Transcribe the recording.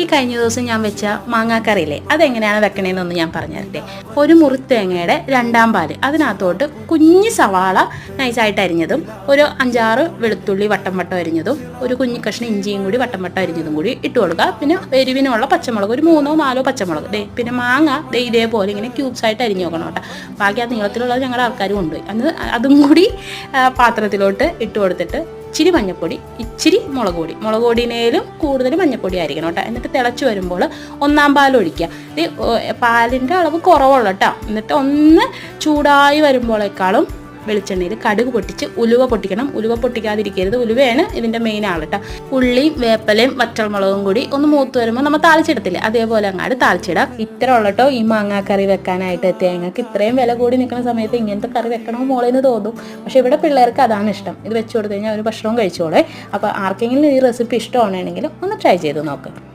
ഈ കഴിഞ്ഞ ദിവസം ഞാൻ വെച്ച മാങ്ങാക്കറിയില്ലേ അതെങ്ങനെയാണ് വെക്കണേന്നൊന്ന് ഞാൻ പറഞ്ഞുതരട്ടെ. ഒരു മുറിത്തേങ്ങയുടെ രണ്ടാം പാൽ അതിനകത്തോട്ട് കുഞ്ഞ് സവാള നൈസായിട്ട് അരിഞ്ഞതും ഒരു അഞ്ചാറ് വെളുത്തുള്ളി വട്ടം വട്ടം അരിഞ്ഞതും ഒരു കുഞ്ഞു കഷ്ണം ഇഞ്ചിയും കൂടി വട്ടം വട്ടം അരിഞ്ഞതും കൂടി ഇട്ട് കൊടുക്കുക. പിന്നെ എരിവിനുള്ള പച്ചമുളക് ഒരു മൂന്നോ നാലോ പച്ചമുളക്. ദേ പിന്നെ മാങ്ങ ദേ ഇതേപോലെ ഇങ്ങനെ ക്യൂബ്സ് ആയിട്ട് അരിഞ്ഞു നോക്കണം കേട്ടോ. ബാക്കി ആ നീളത്തിലുള്ളത് ഞങ്ങളുടെ ആൾക്കാർ കൊണ്ടുപോയി അന്ന് അതും കൂടി പാത്രത്തിലോട്ട് ഇട്ട് കൊടുത്തിട്ട് ഇച്ചിരി മഞ്ഞപ്പൊടി ഇച്ചിരി മുളക് പൊടി. മുളക് പൊടിനേലും കൂടുതൽ മഞ്ഞപ്പൊടി ആയിരിക്കണം കേട്ടോ. എന്നിട്ട് തിളച്ച് വരുമ്പോൾ ഒന്നാം പാൽ ഒഴിക്കുക. ഇത് പാലിന്റെ അളവ് കുറവുള്ള കേട്ടോ. എന്നിട്ട് ഒന്ന് ചൂടായി വരുമ്പോഴേക്കാളും വെളിച്ചെണ്ണയിൽ കടുക് പൊട്ടിച്ച് ഉലുവ പൊട്ടിക്കണം. ഉലുവ പൊട്ടിക്കാതിരിക്കരുത്. ഉലുവയാണ് ഇതിന്റെ മെയിൻ ആൾ കേട്ടോ ഉള്ളിയും വേപ്പലയും വറ്റൽമുളകും കൂടി ഒന്ന് മൂത്ത് വരുമ്പോൾ നമ്മൾ താളിച്ചിടത്തില്ലേ? അതേപോലെ അങ്ങാട് താളിച്ചിടാം. ഇത്ര ഉള്ളട്ടോ. ഈ മാങ്ങാക്കറി വെക്കാനായിട്ട് തേങ്ങക്ക് ഇത്രയും വില കൂടി നിൽക്കുന്ന സമയത്ത് ഇങ്ങനത്തെ കറി വെക്കണമെന്ന് മോളേന്ന് തോന്നും. പക്ഷെ ഇവിടെ പിള്ളേർക്ക് അതാണ് ഇഷ്ടം. ഇത് വെച്ച് കൊടുത്തു കഴിഞ്ഞാൽ അവർ ഭക്ഷണവും കഴിച്ചോളെ. അപ്പോൾ ആർക്കെങ്കിലും ഈ റെസിപ്പി ഇഷ്ടമാണെങ്കിൽ ഒന്ന് ട്രൈ ചെയ്ത് നോക്ക്.